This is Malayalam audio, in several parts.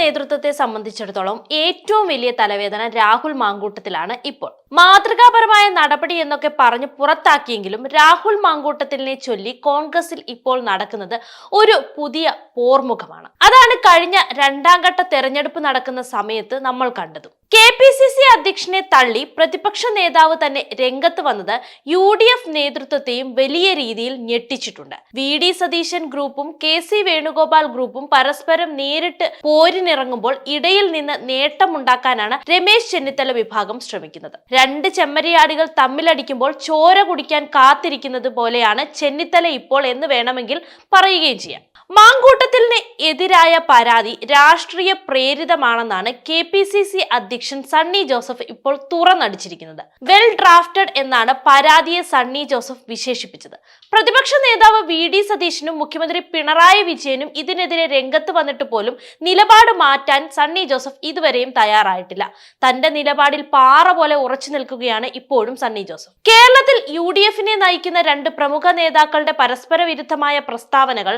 നേതൃത്വത്തെ സംബന്ധിച്ചിടത്തോളം ഏറ്റവും വലിയ തലവേദന രാഹുൽ മാങ്കൂട്ടത്തിലാണ് ഇപ്പോൾ. മാതൃകാപരമായ നടപടി എന്നൊക്കെ പറഞ്ഞ് പുറത്താക്കിയെങ്കിലും രാഹുൽ മാങ്കൂട്ടത്തിലിനെ ചൊല്ലി കോൺഗ്രസിൽ ഇപ്പോൾ നടക്കുന്നത് ഒരു പുതിയ പോർമുഖമാണ്. അതാണ് കഴിഞ്ഞ രണ്ടാം ഘട്ട തെരഞ്ഞെടുപ്പ് നടക്കുന്ന സമയത്ത് നമ്മൾ കണ്ടതും. കെ പി സി സി അധ്യക്ഷനെ തള്ളി പ്രതിപക്ഷ നേതാവ് തന്നെ രംഗത്ത് വന്നത് യു ഡി എഫ് നേതൃത്വത്തെയും വലിയ രീതിയിൽ ഞെട്ടിച്ചിട്ടുണ്ട്. വി ഡി സതീശൻ ഗ്രൂപ്പും കെ സി വേണുഗോപാൽ ഗ്രൂപ്പും പരസ്പരം നേരിട്ട് പോരിനിറങ്ങുമ്പോൾ ഇടയിൽ നിന്ന് നേട്ടമുണ്ടാക്കാനാണ് രമേശ് ചെന്നിത്തല വിഭാഗം ശ്രമിക്കുന്നത്. രണ്ട് ചെമ്മരിയാടികൾ തമ്മിലടിക്കുമ്പോൾ ചോര കുടിക്കാൻ കാത്തിരിക്കുന്നത് പോലെയാണ് ചെന്നിത്തല ഇപ്പോൾ എന്ന് വേണമെങ്കിൽ പറയുകയും ചെയ്യാം. മാങ്കൂട്ടത്തിന് എതിരായ പരാതി രാഷ്ട്രീയ പ്രേരിതമാണെന്നാണ് കെ പി സി സി അധ്യക്ഷൻ സണ്ണി ജോസഫ് ഇപ്പോൾ തുറന്നടിച്ചിരിക്കുന്നത്. വെൽ ഡ്രാഫ്റ്റഡ് എന്നാണ് പരാതിയെ സണ്ണി ജോസഫ് വിശേഷിപ്പിച്ചത്. പ്രതിപക്ഷ നേതാവ് വി ഡി സതീശനും മുഖ്യമന്ത്രി പിണറായി വിജയനും ഇതിനെതിരെ രംഗത്ത് വന്നിട്ട് പോലും നിലപാട് മാറ്റാൻ സണ്ണി ജോസഫ് ഇതുവരെയും തയ്യാറായിട്ടില്ല. തന്റെ നിലപാടിൽ പാറ പോലെ ഉറച്ചു നിൽക്കുകയാണ് ഇപ്പോഴും സണ്ണി ജോസഫ്. കേരളത്തിൽ യു ഡി എഫിനെ നയിക്കുന്ന രണ്ട് പ്രമുഖ നേതാക്കളുടെ പരസ്പര വിരുദ്ധമായ പ്രസ്താവനകൾ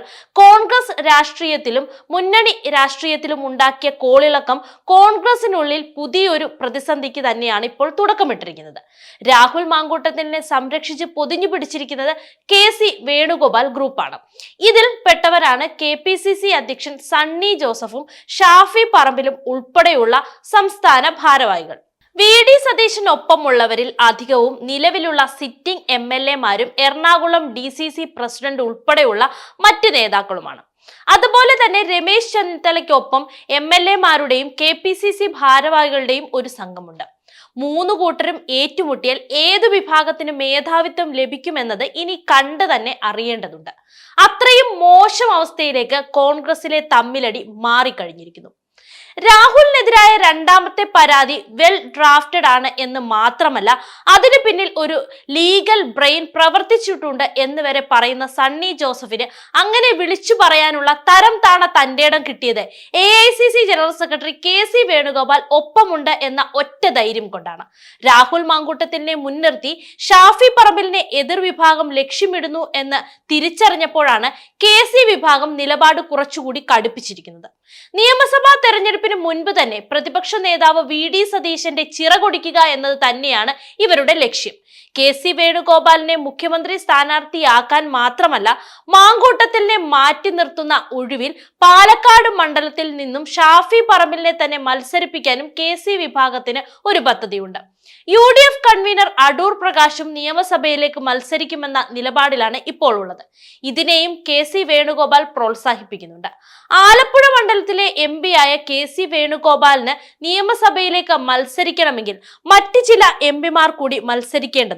കോൺഗ്രസ് രാഷ്ട്രീയത്തിലും മുന്നണി രാഷ്ട്രീയത്തിലും ഉണ്ടാക്കിയ കോളിളക്കം കോൺഗ്രസിനുള്ളിൽ പുതിയൊരു പ്രതിസന്ധിക്ക് തന്നെയാണ് ഇപ്പോൾ തുടക്കമിട്ടിരിക്കുന്നത്. രാഹുൽ മാങ്കൂട്ടത്തിനെ സംരക്ഷിച്ച് പൊതിഞ്ഞു പിടിച്ചിരിക്കുന്നത് കെ സി വേണുഗോപാൽ ഗ്രൂപ്പാണ്. ഇതിൽ പെട്ടവരാണ് കെ പി സി സി അധ്യക്ഷൻ സണ്ണി ജോസഫും ഷാഫി പറമ്പിലും ഉൾപ്പെടെയുള്ള സംസ്ഥാന ഭാരവാഹികൾ. വി ഡി സതീശനൊപ്പമുള്ളവരിൽ അധികവും നിലവിലുള്ള സിറ്റിംഗ് എം എൽ എമാരും Ernakulam D C C president ഉൾപ്പെടെയുള്ള മറ്റ് നേതാക്കളുമാണ്. അതുപോലെ തന്നെ രമേശ് ചെന്നിത്തലയ്ക്കൊപ്പം എം എൽ എമാരുടെയും കെ പി സി സി ഭാരവാഹികളുടെയും ഒരു സംഘമുണ്ട്. മൂന്ന് കൂട്ടരും ഏറ്റുമുട്ടിയാൽ ഏതു വിഭാഗത്തിന് മേധാവിത്വം ലഭിക്കുമെന്നത് ഇനി കണ്ടു തന്നെ അറിയേണ്ടതുണ്ട്. അത്രയും മോശം അവസ്ഥയിലേക്ക് കോൺഗ്രസിലെ തമ്മിലടി മാറിക്കഴിഞ്ഞിരിക്കുന്നു. രാഹുലിനെതിരായ രണ്ടാമത്തെ പരാതി വെൽ ഡ്രാഫ്റ്റഡ് ആണ് എന്ന് മാത്രമല്ല അതിന് പിന്നിൽ ഒരു ലീഗൽ ബ്രെയിൻ പ്രവർത്തിച്ചിട്ടുണ്ട് എന്ന് വരെ പറയുന്ന സണ്ണി ജോസഫിന് അങ്ങനെ വിളിച്ചു പറയാനുള്ള തരം താണ തന്റെ ഇടം കിട്ടിയത്. A I C C general secretary K C Venugopal ഒപ്പമുണ്ട് എന്ന ഒറ്റ ധൈര്യം കൊണ്ടാണ്. രാഹുൽ മാങ്കൂട്ടത്തിനെ മുൻനിർത്തി ഷാഫി പറമ്പിലിനെ എതിർ വിഭാഗം ലക്ഷ്യമിടുന്നു എന്ന് തിരിച്ചറിഞ്ഞപ്പോഴാണ് കെ സി വിഭാഗം നിലപാട് കുറച്ചുകൂടി കടുപ്പിച്ചിരിക്കുന്നത്. നിയമസഭാ തെരഞ്ഞെടുപ്പിന് മുൻപ് തന്നെ പ്രതിപക്ഷ നേതാവ് വി ഡി സതീശന്റെ ചിറകൊടിക്കുക എന്നത് തന്നെയാണ് ഇവരുടെ ലക്ഷ്യം. കെ സി വേണുഗോപാലിനെ മുഖ്യമന്ത്രി സ്ഥാനാർത്ഥിയാക്കാൻ മാത്രമല്ല മാങ്കൂട്ടത്തിനെ മാറ്റി നിർത്തുന്ന ഒഴിവിൽ പാലക്കാട് മണ്ഡലത്തിൽ നിന്നും ഷാഫി പറമ്പിലിനെ തന്നെ മത്സരിപ്പിക്കാനും കെ സി വിഭാഗത്തിന് ഒരു പദ്ധതിയുണ്ട്. U D F convener Adoor പ്രകാശും നിയമസഭയിലേക്ക് മത്സരിക്കുമെന്ന നിലപാടിലാണ് ഇപ്പോൾ ഉള്ളത്. ഇതിനെയും കെ സി വേണുഗോപാൽ പ്രോത്സാഹിപ്പിക്കുന്നുണ്ട്. ആലപ്പുഴ മണ്ഡലത്തിലെ എം ആയ കെ സി വേണുഗോപാലിന് നിയമസഭയിലേക്ക് മത്സരിക്കണമെങ്കിൽ മറ്റ് ചില എം പിമാർ കൂടി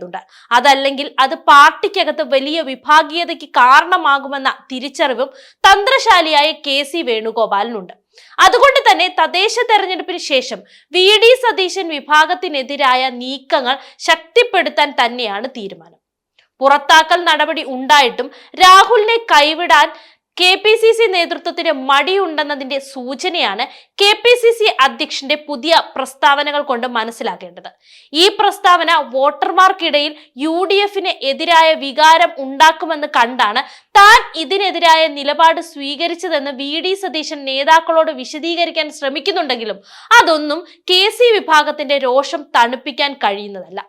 മത്സരിക്കേണ്ടതുണ്ട് അതല്ലെങ്കിൽ അത് പാർട്ടിക്കകത്ത് വലിയ വിഭാഗീയതയ്ക്ക് കാരണമാകുമെന്ന തിരിച്ചറിവും തന്ത്രശാലിയായ കെ സി വേണുഗോപാലിനുണ്ട്. അതുകൊണ്ട് തന്നെ തദ്ദേശ തെരഞ്ഞെടുപ്പിന് ശേഷം വി ഡി സതീശൻ വിഭാഗത്തിനെതിരായ നീക്കങ്ങൾ ശക്തിപ്പെടുത്താൻ തന്നെയാണ് തീരുമാനം. പുറത്താക്കൽ നടപടി ഉണ്ടായിട്ടും രാഹുലിനെ കൈവിടാൻ കെ പി സി സി നേതൃത്വത്തിന് മടിയുണ്ടെന്നതിന്റെ സൂചനയാണ് കെ പി സി സി അധ്യക്ഷന്റെ പുതിയ പ്രസ്താവനകൾ കൊണ്ട് മനസ്സിലാക്കേണ്ടത്. ഈ പ്രസ്താവന വോട്ടർമാർക്കിടയിൽ യു ഡി എഫിന് എതിരായ വികാരം ഉണ്ടാക്കുമെന്ന് കണ്ടാണ് താൻ ഇതിനെതിരായ നിലപാട് സ്വീകരിച്ചതെന്ന് വി ഡി സതീശൻ നേതാക്കളോട് വിശദീകരിക്കാൻ ശ്രമിക്കുന്നുണ്ടെങ്കിലും അതൊന്നും കെ സി വിഭാഗത്തിന്റെ രോഷം തണുപ്പിക്കാൻ കഴിയുന്നതല്ല.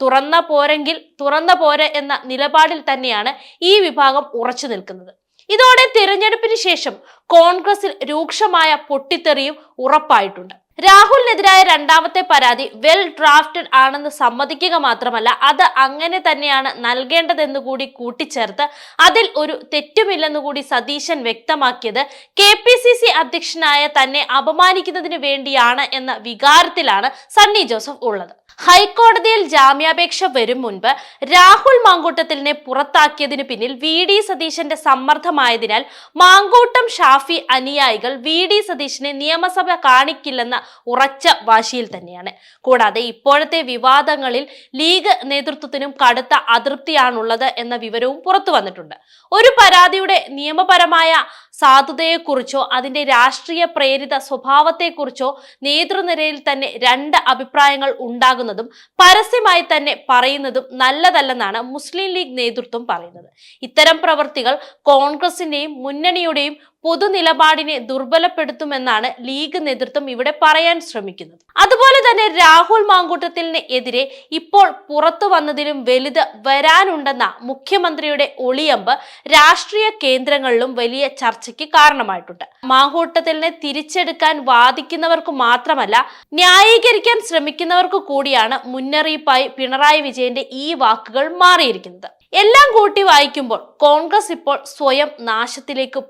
തുറന്ന പോരെങ്കിൽ തുറന്ന പോരെ എന്ന നിലപാടിൽ തന്നെയാണ് ഈ വിഭാഗം ഉറച്ചു നിൽക്കുന്നത്. ഇതോടെ തിരഞ്ഞെടുപ്പിന് ശേഷം കോൺഗ്രസിൽ രൂക്ഷമായ പൊട്ടിത്തെറിയും ഉറപ്പായിട്ടുണ്ട്. രാഹുലിനെതിരായ രണ്ടാമത്തെ പരാതി വെൽ ഡ്രാഫ്റ്റഡ് ആണെന്ന് സമ്മതിക്കുക മാത്രമല്ല അത് അങ്ങനെ തന്നെയാണ് നൽകേണ്ടതെന്ന് കൂടി കൂട്ടിച്ചേർത്ത് അതിൽ ഒരു തെറ്റുമില്ലെന്ന് കൂടി സതീശൻ വ്യക്തമാക്കിയത് കെ പി സി സി അധ്യക്ഷനായ തന്നെ അപമാനിക്കുന്നതിന് വേണ്ടിയാണ് എന്ന വികാരത്തിലാണ് സണ്ണി ജോസഫ് ഉള്ളത്. ഹൈക്കോടതിയിൽ ജാമ്യാപേക്ഷ വരും മുൻപ് രാഹുൽ മാങ്കൂട്ടത്തിലിനെ പുറത്താക്കിയതിനു പിന്നിൽ വി ഡി സതീശന്റെ സമ്മർദ്ദമായതിനാൽ മാങ്കൂട്ടം ഷാഫി അനുയായികൾ വി ഡി സതീശനെ നിയമസഭ കാണിക്കില്ലെന്ന ഉറച്ച വാശിയിൽ തന്നെയാണ്. കൂടാതെ ഇപ്പോഴത്തെ വിവാദങ്ങളിൽ ലീഗ് നേതൃത്വത്തിനും കടുത്ത അതൃപ്തിയാണുള്ളത് എന്ന വിവരവും പുറത്തു വന്നിട്ടുണ്ട്. ഒരു പരാതിയുടെ നിയമപരമായ സാധുതയെക്കുറിച്ചോ അതിന്റെ രാഷ്ട്രീയ പ്രേരിത സ്വഭാവത്തെക്കുറിച്ചോ നേതൃനിരയിൽ തന്നെ രണ്ട് അഭിപ്രായങ്ങൾ ഉണ്ടാകുന്നതും പരസ്യമായി തന്നെ പറയുന്നതും നല്ലതല്ലെന്നാണ് മുസ്ലിം ലീഗ് നേതൃത്വം പറയുന്നത്. ഇത്തരം പ്രവൃത്തികൾ കോൺഗ്രസിന്റെയും മുന്നണിയുടെയും പൊതു നിലപാടിനെ ദുർബലപ്പെടുത്തുമെന്നാണ് ലീഗ് നേതൃത്വം ഇവിടെ പറയാൻ ശ്രമിക്കുന്നത്. അതുപോലെ തന്നെ രാഹുൽ മാങ്കൂട്ടത്തിന് എതിരെ ഇപ്പോൾ പുറത്തു വന്നതിലും വലുത് വരാനുണ്ടെന്ന മുഖ്യമന്ത്രിയുടെ ഒളിയമ്പ് രാഷ്ട്രീയ കേന്ദ്രങ്ങളിലും വലിയ ചർച്ചയ്ക്ക് കാരണമായിട്ടുണ്ട്. മാങ്കൂട്ടത്തിലിനെ തിരിച്ചെടുക്കാൻ വാദിക്കുന്നവർക്ക് മാത്രമല്ല ന്യായീകരിക്കാൻ ശ്രമിക്കുന്നവർക്ക് കൂടിയാണ് മുന്നറിയിപ്പായി പിണറായി വിജയന്റെ ഈ വാക്കുകൾ മാറിയിരിക്കുന്നത്. എല്ലാം കൂട്ടി വായിക്കുമ്പോൾ കോൺഗ്രസ് ഇപ്പോൾ സ്വയം നാശത്തിലേക്ക്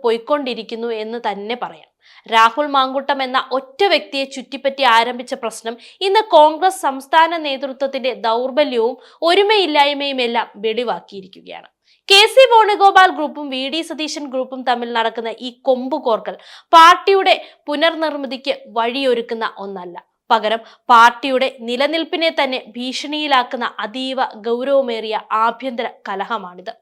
പോയിക്കൊണ്ടിരിക്കുന്നു എന്ന് തന്നെ പറയാം. രാഹുൽ മാങ്കുട്ടം എന്ന ഒറ്റ വ്യക്തിയെ ചുറ്റിപ്പറ്റി ആരംഭിച്ച പ്രശ്നം ഇന്ന് കോൺഗ്രസ് സംസ്ഥാന നേതൃത്വത്തിന്റെ ദൗർബല്യവും ഒരുമയില്ലായ്മയും എല്ലാം വെളിവാക്കിയിരിക്കുകയാണ് കെ സി വേണുഗോപാൽ ഗ്രൂപ്പും വി ഡി സതീശൻ ഗ്രൂപ്പും തമ്മിൽ നടക്കുന്ന ഈ കൊമ്പുകോർക്കൽ പാർട്ടിയുടെ പുനർനിർമ്മിതിക്ക് വഴിയൊരുക്കുന്ന ഒന്നല്ല. പകരം പാർട്ടിയുടെ നിലനിൽപ്പിനെ തന്നെ ഭീഷണിയിലാക്കുന്ന അതീവ ഗൗരവമേറിയ ആഭ്യന്തര കലഹമാണിത്.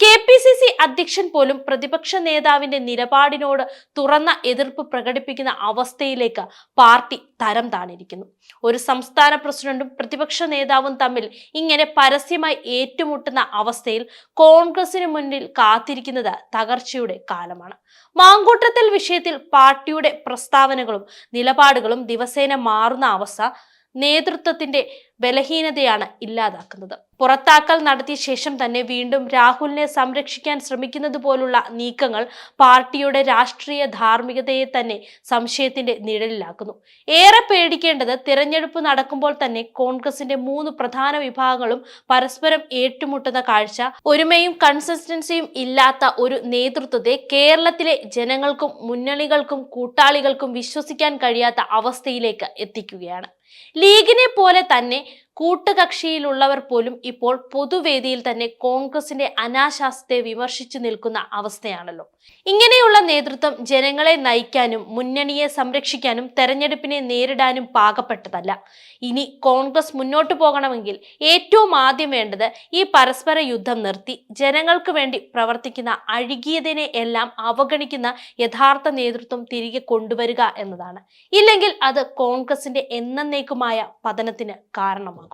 കെ പി സി സി അധ്യക്ഷൻ പോലും പ്രതിപക്ഷ നേതാവിന്റെ നിലപാടിനോട് തുറന്ന എതിർപ്പ് പ്രകടിപ്പിക്കുന്ന അവസ്ഥയിലേക്ക് പാർട്ടി തരം താണിരിക്കുന്നു. ഒരു സംസ്ഥാന പ്രസിഡന്റും പ്രതിപക്ഷ നേതാവും തമ്മിൽ ഇങ്ങനെ പരസ്യമായി ഏറ്റുമുട്ടുന്ന അവസ്ഥയിൽ കോൺഗ്രസിന് മുന്നിൽ കാത്തിരിക്കുന്നത് തകർച്ചയുടെ കാലമാണ്. മാങ്കൂട്ടത്തിൽ വിഷയത്തിൽ പാർട്ടിയുടെ പ്രസ്താവനകളും നിലപാടുകളും ദിവസേന മാറുന്ന അവസ്ഥ നേതൃത്വത്തിന്റെ ബലഹീനതയാണ് ഇല്ലാതാക്കുന്നത്. പുറത്താക്കൽ നടത്തിയ ശേഷം തന്നെ വീണ്ടും രാഹുലിനെ സംരക്ഷിക്കാൻ ശ്രമിക്കുന്നത് പോലുള്ള നീക്കങ്ങൾ പാർട്ടിയുടെ രാഷ്ട്രീയ ധാർമ്മികതയെ തന്നെ സംശയത്തിന്റെ നിഴലിലാക്കുന്നു. ഏറെ പേടിക്കേണ്ടത് തിരഞ്ഞെടുപ്പ് നടക്കുമ്പോൾ തന്നെ കോൺഗ്രസിന്റെ മൂന്ന് പ്രധാന വിഭാഗങ്ങളും പരസ്പരം ഏറ്റുമുട്ടുന്ന കാഴ്ച ഒരുമയും കൺസിസ്റ്റൻസിയും ഇല്ലാത്ത ഒരു നേതൃത്വത്തെ കേരളത്തിലെ ജനങ്ങൾക്കും മുന്നണികൾക്കും കൂട്ടാളികൾക്കും വിശ്വസിക്കാൻ കഴിയാത്ത അവസ്ഥയിലേക്ക് എത്തിക്കുകയാണ്. ലീഗിനെ പോലെ തന്നെ കൂട്ടുകക്ഷിയിലുള്ളവർ പോലും ഇപ്പോൾ പൊതുവേദിയിൽ തന്നെ കോൺഗ്രസിന്റെ അനാശാസ്യത്തെ വിമർശിച്ചു നിൽക്കുന്ന അവസ്ഥയാണല്ലോ. ഇങ്ങനെയുള്ള നേതൃത്വം ജനങ്ങളെ നയിക്കാനും മുന്നണിയെ സംരക്ഷിക്കാനും തെരഞ്ഞെടുപ്പിനെ നേരിടാനും പാകപ്പെട്ടതല്ല. ഇനി കോൺഗ്രസ് മുന്നോട്ടു പോകണമെങ്കിൽ ഏറ്റവും ആദ്യം വേണ്ടത് ഈ പരസ്പര യുദ്ധം നിർത്തി ജനങ്ങൾക്ക് വേണ്ടി പ്രവർത്തിക്കുന്ന അഴുകിയതിനെ എല്ലാം അവഗണിക്കുന്ന യഥാർത്ഥ നേതൃത്വം തിരികെ കൊണ്ടുവരിക എന്നതാണ്. ഇല്ലെങ്കിൽ അത് കോൺഗ്രസിന്റെ എന്നേക്കുമായ പതനത്തിന് കാരണമാകും.